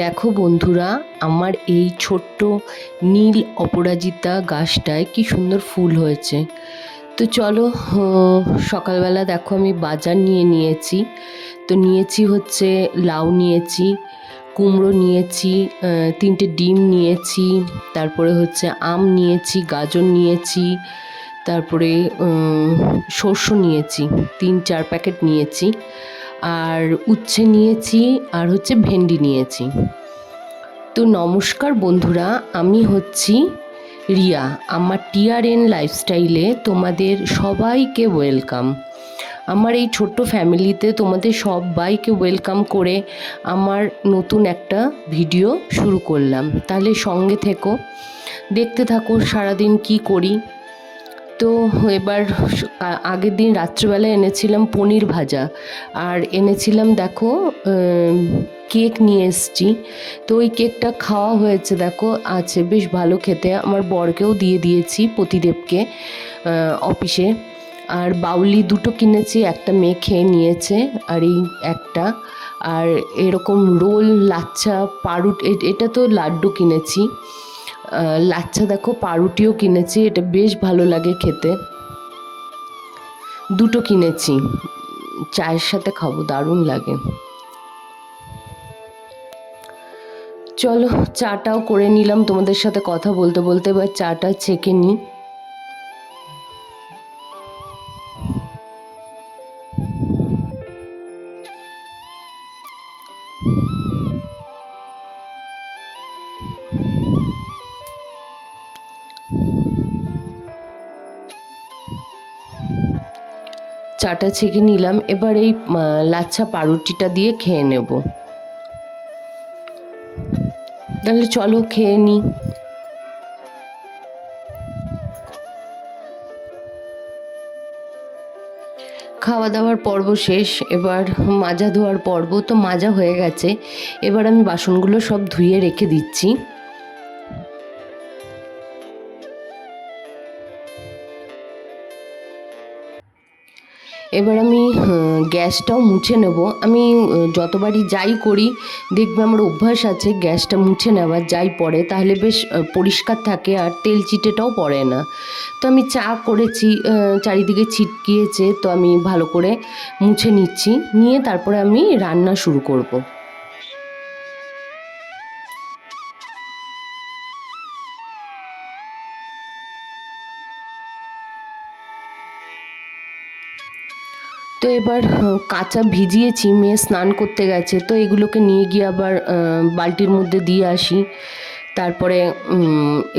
দেখো বন্ধুরা, আমার এই ছোট্ট নীল অপরাজিতা গাছটায় কি সুন্দর ফুল হয়েছে। তো চলো সকালবেলা দেখো আমি বাজার নিয়ে নিয়েছি। তো নিয়েছি হচ্ছে লাউ নিয়েছি, কুমড়ো নিয়েছি তিনটে ডিম নিয়েছি, তারপরে হচ্ছে আম নিয়েছি, গাজর নিয়েছি, তারপরে শস্য নিয়েছি, তিন চার প্যাকেট নিয়েছি। আর উচ্ছে নিয়েছি আর হচ্ছে ভেন্ডি নিয়েছি। তো নমস্কার বন্ধুরা, আমি হচ্ছি রিয়া। আমার টিআরএন লাইফস্টাইলে তোমাদের সবাইকে ওয়েলকাম। আমার এই ছোট্ট ফ্যামিলিতে তোমাদের সবাইকে ওয়েলকাম করে আমার নতুন একটা ভিডিও শুরু করলাম। তাহলে সঙ্গে থেকো, দেখতে থাকো সারাদিন কি করি। তো এবার আগের দিন রাত্রিবেলা এনেছিলাম পনির ভাজা। আর এনেছিলাম, দেখো কেক নিয়ে এসেছি। তো ওই কেকটা খাওয়া হয়েছে, দেখো, আছে, বেশ ভালো খেতে। আমার বরকেও দিয়ে দিয়েছি প্রতিদেবকে অফিসে। আর বাউলি দুটো কিনেছি, একটা মেয়ে খেয়ে নিয়েছে, আর এই একটা। আর এরকম রোল, লাচ্ছা, পারুট এটা তো লাড্ডু কিনেছি। লাচ্ছা দেখো, পাউরুটিও কিনেছি, এটা বেশ ভালো লাগে খেতে। দুটো কিনেছি, চায়ের সাথে খাব, দারুণ লাগে। চলো, চাটাও করে নিলাম, তোমাদের সাথে কথা বলতে বলতে, এবার চাটা ছেঁকে নিই। চাটা ছেঁকে নিলাম, এবার এই লাচ্ছা পাউরুটিটা দিয়ে খেয়ে নেব। তাহলে চলো খেয়ে নিই খাওয়া দাওয়ার পর্ব শেষ, এবার মাজা ধোয়ার পর্ব তো মাজা হয়ে গেছে। এবার আমি বাসনগুলো সব ধুয়ে রেখে দিচ্ছি। এবার আমি গ্যাসটাও মুছে নেব। আমি যতবারই যাই করি, দেখবে আমার অভ্যাস আছে গ্যাসটা মুছে নেওয়ার, যাই পড়ে, তাহলে বেশ পরিষ্কার থাকে আর তেল চিটেটাও পড়ে না। তো আমি চা করেছি চারিদিকে ছিটকিয়েছে, তো আমি ভালো করে মুছে নিচ্ছি। নিয়ে তারপরে আমি রান্না শুরু করব। তো এবার কাঁচা ভিজিয়েছি, মেয়ে স্নান করতে গেছে। তো এগুলোকে নিয়ে গিয়ে আবার বালতির মধ্যে দিয়ে আসি। তারপরে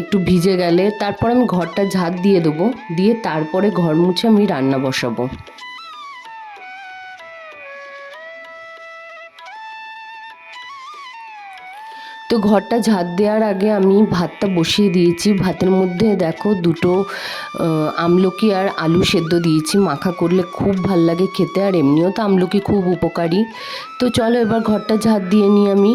একটু ভিজে গেলে, তারপর আমি ঘরটা ঝাঁট দিয়ে দেবো। দিয়ে তারপরে ঘর মুছে আমি রান্না বসাবো। তো ঘরটা ঝাঁট দেওয়ার আগে আমি ভাতটা বসিয়ে দিয়েছি। ভাতের মধ্যে দেখো দুটো আমলকি আর আলু সেদ্ধ দিয়েছি। মাখা করলে খুব ভালো লাগে খেতে আর এমনিও তো আমলকি খুব উপকারী। তো চলো এবার ঘরটা ঝাঁট দিয়ে নিই আমি।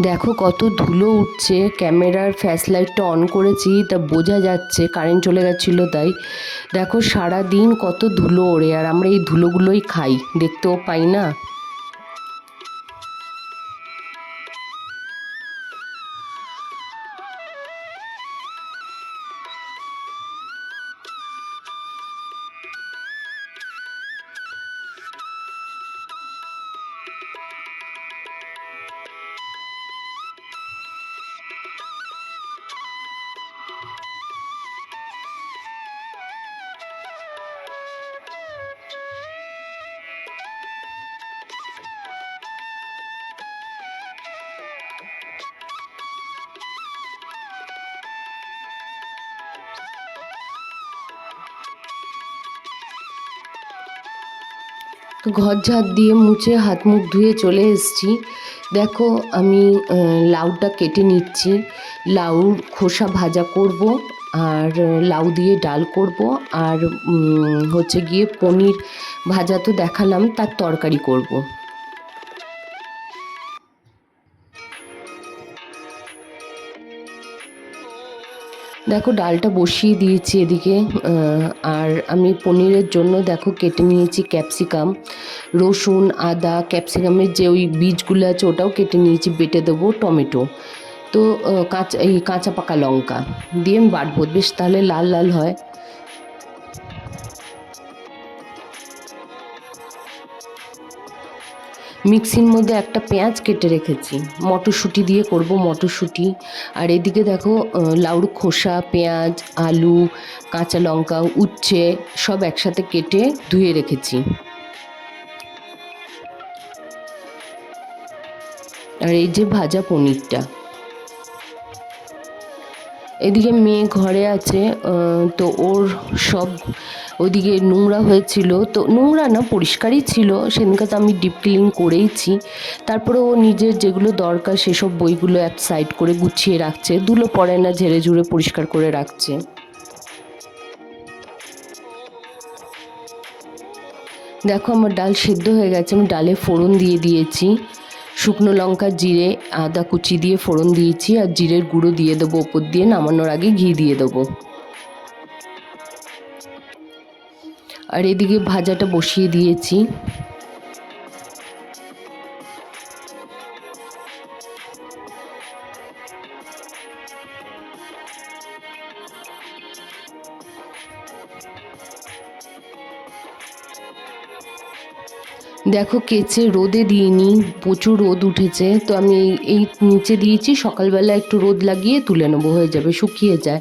দেখো কত ধুলো উঠছে, ক্যামেরার ফ্যাশ লাইটটা অন করেছি, তা বোঝা যাচ্ছে, কারেন্ট চলে গেছিল তাই। দেখো সারা দিন কত ধুলো ওড়ে, আর আমরা এই ধুলোগুলোই খাই, দেখতেও পাই না। ঘর ঝাড় দিয়ে মুছে হাত মুখ ধুয়ে চলে এসছি দেখো, আমি লাউটা কেটে নিচ্ছি লাউর খোসা ভাজা করব আর লাউ দিয়ে ডাল করব আর হচ্ছে গিয়ে পনির ভাজা তো দেখালাম, তার তরকারি করব। দেখো, ডালটা বসিয়ে দিয়েছি এদিকে আর আমি পনিরের জন্য দেখো কেটে নিয়েছি ক্যাপসিকাম, রসুন, আদা, ক্যাপসিকামের যে ওই বীজগুলো আছে ওটাও কেটে নিয়েছি, বেটে দেবো টমেটো। তো কাঁচা, এই কাঁচা পাকা লঙ্কা দিয়ে আমি বাটবো। বেশ তাহলে লাল লাল হয়। মিক্সির মধ্যে একটা পেঁয়াজ কেটে রেখেছি। মটরশুঁটি দিয়ে করব মটরশুঁটি। আর এদিকে দেখো লাউর খোসা, পেঁয়াজ, আলু, কাঁচা লঙ্কা, উচ্ছে সব একসাথে কেটে ধুয়ে রেখেছি। আর এই যে ভাজা পনিরটা। এদিকে মেয়ে ঘরে আছে তো ওর সব ওদিকে নোংরা হয়েছিল। তো নোংরা না, পরিষ্কারই ছিল। সেদিনকে তো আমি ডিপ ক্লিন করেইছি। তারপরে ও নিজের যেগুলো দরকার সেসব বইগুলো এক সাইড করে গুছিয়ে রাখছে। ধুলো পড়ে না, ঝেড়ে ঝুড়ে পরিষ্কার করে রাখছে। দেখো আমার ডাল সেদ্ধ হয়ে গেছে। আমি ডালে ফোড়ন দিয়ে দিয়েছি। শুকনো লঙ্কা, জিরে, আদা কুচি দিয়ে ফোড়ন দিয়েছি। আর জিরের গুঁড়ো দিয়ে দেবো ওপর দিয়ে। নামানোর আগে ঘি দিয়ে দেবো। আর এদিকে ভাজাটা বসিয়ে দিয়েছি। দেখো কেচে রোদে দিইনি, প্রচুর রোদ উঠেছে, তো আমি এই- নিচে দিয়েছি, সকালবেলা একটু রোদ লাগিয়ে তুলে নেব, হয়ে যাবে, শুকিয়ে যায়।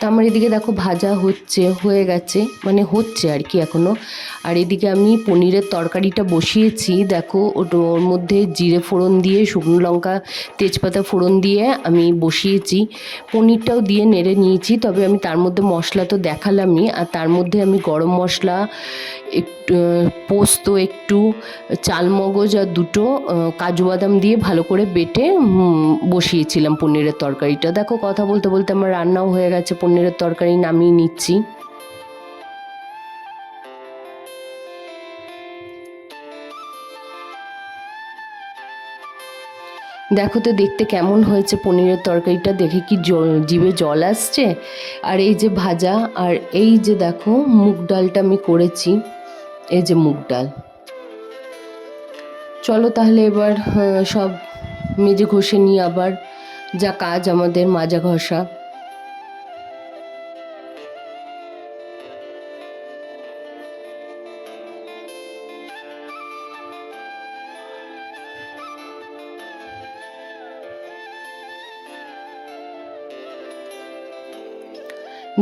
তো আমার এদিকে দেখো ভাজা হচ্ছে, হয়ে গেছে মানে হচ্ছে আর কি এখনও আর এদিকে আমি পনিরের তরকারিটা বসিয়েছি, দেখো ওর মধ্যে জিরে ফোড়ন দিয়ে, শুকনো লঙ্কা, তেজপাতা ফোড়ন দিয়ে আমি বসিয়েছি। পনিরটাও দিয়ে নেড়ে নিয়েছি, তবে আমি তার মধ্যে মশলা তো দেখালামই, আর তার মধ্যে আমি গরম মশলা, একটু পোস্ত একটু চালমগজ আর দুটো কাজু বাদাম দিয়ে ভালো করে বেটে বসিয়েছিলাম পনিরের তরকারিটা। দেখো, কথা বলতে বলতে আমার রান্নাও হয়ে গেছে, পনিরের তরকারি নামিয়ে নিচ্ছি। দেখো তো দেখতে কেমন হয়েছে পনিরের তরকারিটা, দেখে কি জ- জিভে জল আসছে? আর এই যে ভাজা, আর এই যে দেখো, মুগ ডালটা আমি করেছি, এই যে মুগ ডাল। চলো তাহলে এবার সব মেজে ঘষে নিই আবার, যা কাজ আমাদের মাজা ঘষা।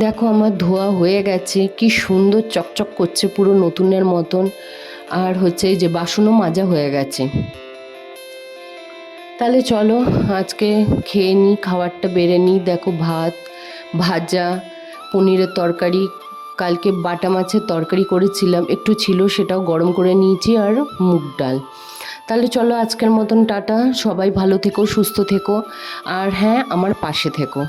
দেখো আমার ধোয়া হয়ে গেছে, কি সুন্দর চকচক করছে পুরো নতুনের মতন। আর হচ্ছে যে বাসনও মাজা হয়ে গেছে। তাহলে চলো, আজকে খেয়ে নিই, খাবারটা বেড়ে নিই। দেখো ভাত, ভাজা, পনিরের তরকারি, কালকে বাটা মাছের তরকারি করেছিলাম। একটু ছিল, সেটাও গরম করে নিয়েছি আর মুগ ডাল। তাহলে চলো, আজকের মতন টাটা। সবাই ভালো থেকো, সুস্থ থেকো। আর হ্যাঁ আমার পাশে থেকো।